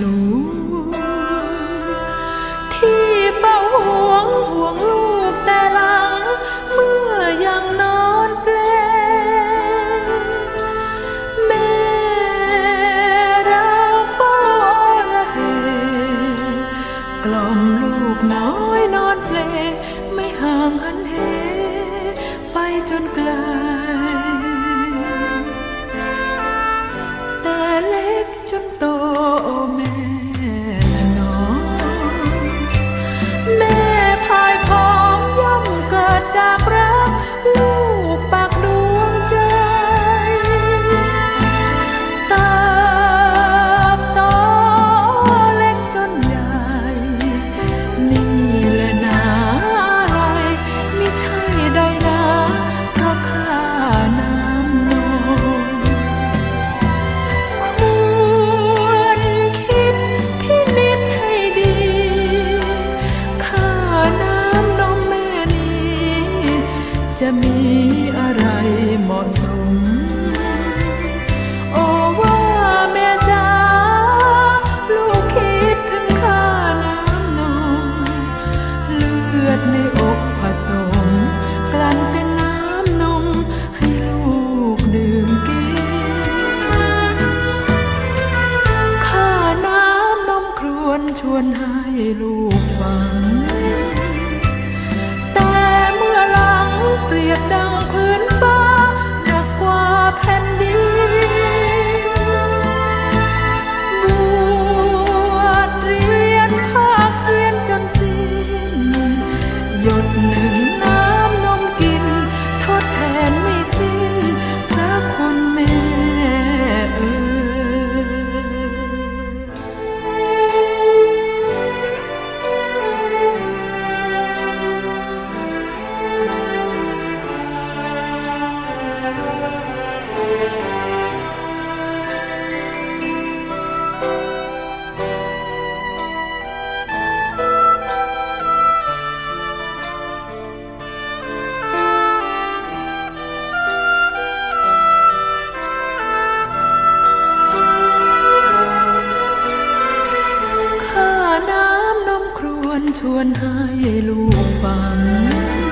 หลวที่เฝ้าห่วงห่วงลูกแต่ลัง เมื่อยังนอนเปลแม่เราเฝ้าระเหกล่อมลูกน้อยนอนเปลไม่ห่างหันเหไปจนไกล สม โอว่าแม่จ๋าลูกคิดถึงค่าน้ำนมเลือดในอกผสม กลั่นเป็นน้ำนมให้ลูกดื่มกินค่าน้ำนมครวนชวนให้ลูกฟังแต่เมื่อลังเปรียบดังพื้นฟ้า ชวนให้ลูกฟัง